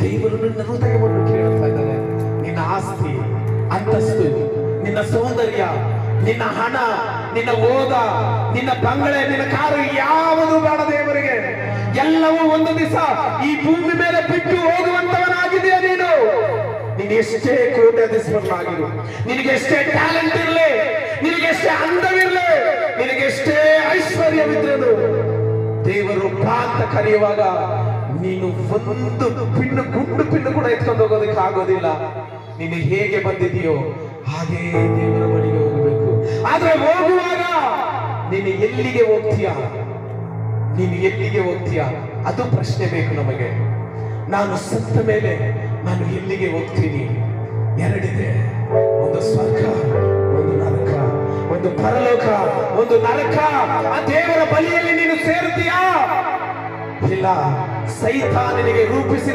ದೇವರು ನಿನ್ನ ಹೃದಯವನ್ನು ಕೇಳುತ್ತಾ ಇದ್ದಾನೆ. ನಿನ್ನ ಆಸ್ತಿ, ಅಂತಸ್ತು, ನಿನ್ನ ಸೌಂದರ್ಯ, ನಿನ್ನ ಹಣ, ನಿನ್ನ ಓದ, ನಿನ್ನ ಬಂಗಳೆ ನಿನ್ನ ಕಾರು ಯಾವುದು ಬೇಡ ದೇವರಿಗೆ. ಎಲ್ಲವೂ ಒಂದು ದಿವಸ ಈ ಭೂಮಿ ಮೇಲೆ ಬಿಟ್ಟು ಹೋಗುವಂತವನಾಗಿದೆಯಾ ನೀನು. ನೀನು ಎಷ್ಟೇ ಕೋಟ್ಯಾಧೀಶ್ವರನಾಗಿರು ನಿನಗೆ ಎಷ್ಟೇ ಟ್ಯಾಲೆಂಟ್ ಇರಲಿ, ನಿನಗೆ ಎಷ್ಟೇ ಅಂದವಿರಲಿ, ನಿನಗೆ ಎಷ್ಟೇ ದೇವರು ಅಂತ ಕರೆಯುವಾಗ ನೀನು ಒಂದು ಪಿನ್ನು ಗುಂಡು ಪಿನ್ನು ಕೂಡ ಎತ್ಕೊಂಡು ಹೋಗೋದಕ್ಕೆ ಆಗೋದಿಲ್ಲ. ನೀನು ಹೇಗೆ ಬಂದಿದೆಯೋ ಹಾಗೇ ದೇವರ ಬಳಿಗೆ ಹೋಗಬೇಕು. ಆದ್ರೆ ಹೋಗುವಾಗ ನೀನು ಎಲ್ಲಿಗೆ ಹೋಗ್ತೀಯ? ನೀನು ಎಲ್ಲಿಗೆ ಹೋಗ್ತೀಯ? ಅದು ಪ್ರಶ್ನೆ ಬೇಕು ನಮಗೆ. ನಾನು ಸತ್ತ ಮೇಲೆ ನಾನು ಎಲ್ಲಿಗೆ ಹೋಗ್ತೀನಿ? ಎರಡಿದೆ. ಒಂದು ಸ್ವರ್ಗ, ಒಂದು ನರಕ, ಒಂದು ಪರಲೋಕ, ಒಂದು ನರಕ. ಆ ಸೇರ್ತೀಯಾ ಸೈತಾನನಿಗೆ ರೂಪಿಸಿ